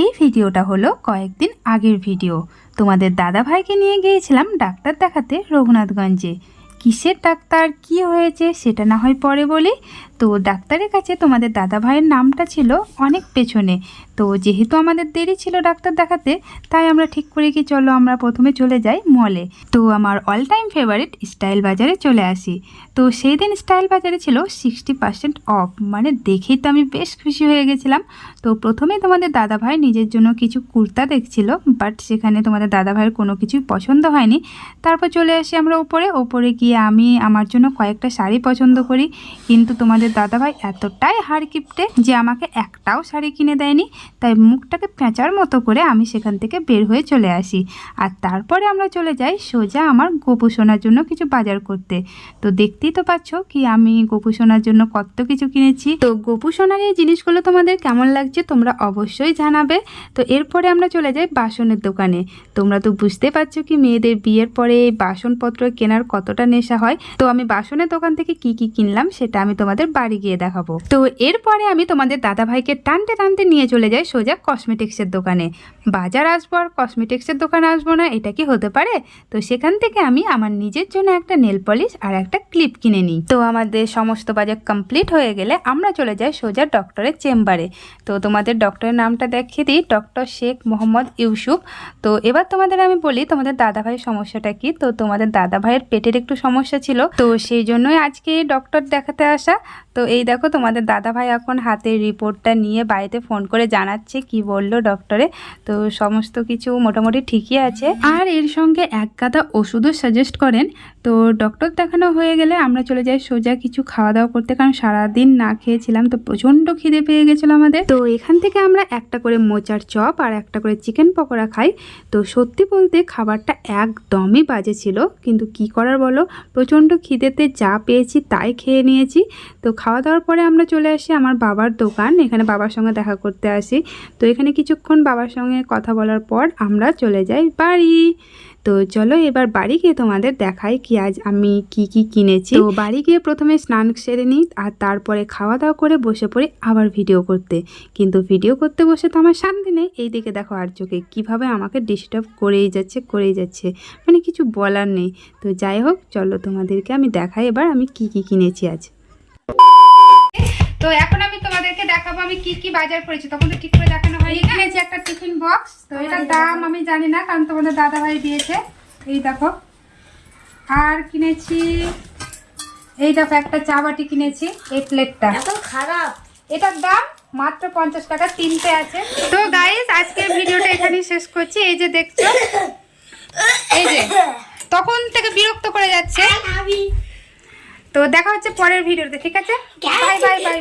এই ভিডিওটা হলো কয়েকদিন আগের ভিডিও। তোমাদের দাদা ভাইকে নিয়ে গিয়েছিলাম ডাক্তার দেখাতে রঘুনাথগঞ্জে। কিসের ডাক্তার, কি হয়েছে সেটা না হয় পরে বলি। তো ডাক্তারের কাছে তোমাদের দাদা ভাইয়ের নামটা ছিল অনেক পেছনে। তো যেহেতু আমাদের দেরি ছিল ডাক্তার দেখাতে, তাই আমরা ঠিক করে কি চলো আমরা প্রথমে চলে যাই মলে। তো আমার অল টাইম ফেভারিট স্টাইল বাজারে চলে আসি। তো সেই দিন স্টাইল বাজারে ছিল সিক্সটি পার্সেন্ট অফ মানে দেখেই তো আমি বেশ খুশি হয়ে গেছিলাম। তো প্রথমে তোমাদের দাদা ভাই নিজের জন্য কিছু কুর্তা দেখছিল বাট সেখানে তোমাদের দাদা ভাইয়ের কোনো কিছুই পছন্দ হয়নি। তারপর চলে আসি আমরা ওপরে ওপরে গিয়ে আমি আমার জন্য কয়েকটা শাড়ি পছন্দ করি। কিন্তু তোমাদের দাদাভাই এতটাই হাড় কিপটে যে আমাকে একটাও শাড়ি কিনে দেয়নি। তাই মুখটাকে পেঁচার মতো করে আমি সেখান থেকে বের হয়ে চলে আসি। আর তারপরে আমরা চলে যাই সোজা আমার গোপু সোনার জন্য কিছু বাজার করতে। তো দেখতেই তো পাচ্ছ কি আমি গোপু সোনার জন্য কত কিছু কিনেছি। তো গোপু সোনার এই জিনিসগুলো তোমাদের কেমন লাগছে তোমরা অবশ্যই জানাবে। তো এরপরে আমরা চলে যাই বাসনের দোকানে। তোমরা তো বুঝতে পারছ কি মেয়েদের বিয়ের পরে বাসনপত্র কেনার কতটা নেশা হয়। তো আমি বাসনের দোকান থেকে কি কি কিনলাম সেটা আমি তোমাদের বাড়ি গিয়ে দেখাবো। তো এরপরে আমি তোমাদের দাদা ভাইকে টানতে টানতে নিয়ে চলে যাই সোজা কসমেটিক্সের দোকানে। বাজার আসব আর কসমেটিক্সের দোকানে আসব না, এটা কি হতে পারে? তো সেখান থেকে আমি আমার নিজের জন্য একটা নেল পলিশ আর একটা ক্লিপ কিনে নিই। তো আমাদের সমস্ত বাজার কমপ্লিট হয়ে গেলে আমরা চলে যাই সোজা ডক্টরের চেম্বারে। তো তোমাদের ডক্টরের নামটা দেখিয়ে দিই ডক্টর শেখ মোহাম্মদ ইউসুফ। তো এবার তোমাদের আমি বলি, তোমাদের দাদা ভাইয়ের সমস্যাটা কি? তো তোমাদের দাদা ভাইয়ের পেটের একটু সমস্যা ছিল। তো সেই জন্যই আজকে ডক্টর দেখাতে আসা। তো এই দেখো তোমাদের দাদা ভাই এখন হাতের রিপোর্টটা নিয়ে বাড়িতে ফোন করে জানাচ্ছে কি বলল ডক্টরে তো সমস্ত কিছু মোটামুটি ঠিকই আছে। আর এর সঙ্গে এক গাদা ওষুধও সাজেস্ট করেন। তো ডক্টর দেখানো হয়ে গেলে আমরা চলে যাই সোজা কিছু খাওয়া দাওয়া করতে। কারণ সারাদিন না খেয়েছিলাম তো প্রচণ্ড খিদে পেয়ে গেছিল আমাদের। তো এখান থেকে আমরা একটা করে মোচার চপ আর একটা করে চিকেন পকোড়া খাই। তো সত্যি বলতে খাবারটা একদমই বাজে ছিল। কিন্তু কি করার বলো? প্রচণ্ড খিদেতে যা পেয়েছি তাই খেয়ে নিয়েছি। তো খাওয়া দাওয়ার পরে আমরা চলে আসি আমার বাবার দোকান, এখানে বাবার সঙ্গে দেখা করতে আসি। তো এখানে কিছুক্ষণ বাবার সঙ্গে কথা বলার পর আমরা চলে যাই বাড়ি। তো চলো এবার বাড়ি গিয়ে তোমাদের দেখাই কি আজ আমি কি কি কিনেছি। তো বাড়ি গিয়ে প্রথমে স্নান সেরে নিই আর তারপরে খাওয়া দাওয়া করে বসে পড়ি আবার ভিডিও করতে। কিন্তু ভিডিও করতে বসে তো আমার শান্তি নেই। এই দিকে দেখো আর চোখে কীভাবে আমাকে ডিস্টার্ব করেই যাচ্ছে করেই যাচ্ছে। মানে কিছু বলার নেই। তো যাই হোক, চলো তোমাদেরকে আমি দেখাই এবার আমি কি কি কিনেছি আজ। তো এখন আমি তোমাদেরকে দেখাবো আমি কি কি বাজার করেছি তখন তো ঠিক করে দেখানো হয়নি কিনেছি একটা টিফিন বক্স তো এটার দাম আমি জানি না কারণ তোমাদের দাদা ভাই দিয়েছে। এই দেখো। আর কিনেছি এই দেখো একটা চা বাটি কিনেছি এই প্লেটটা। এত খারাপ। এটার দাম মাত্র পঞ্চাশ টাকা তিনটে আছে। তো গাইস আজকের ভিডিওটা এখানেই শেষ করছি। এই যে দেখছ এই যে তখন থেকে বিরক্ত করে যাচ্ছে। আমি তো দেখা হচ্ছে পরের ভিডিওতে ঠিক আছে? Bye bye bye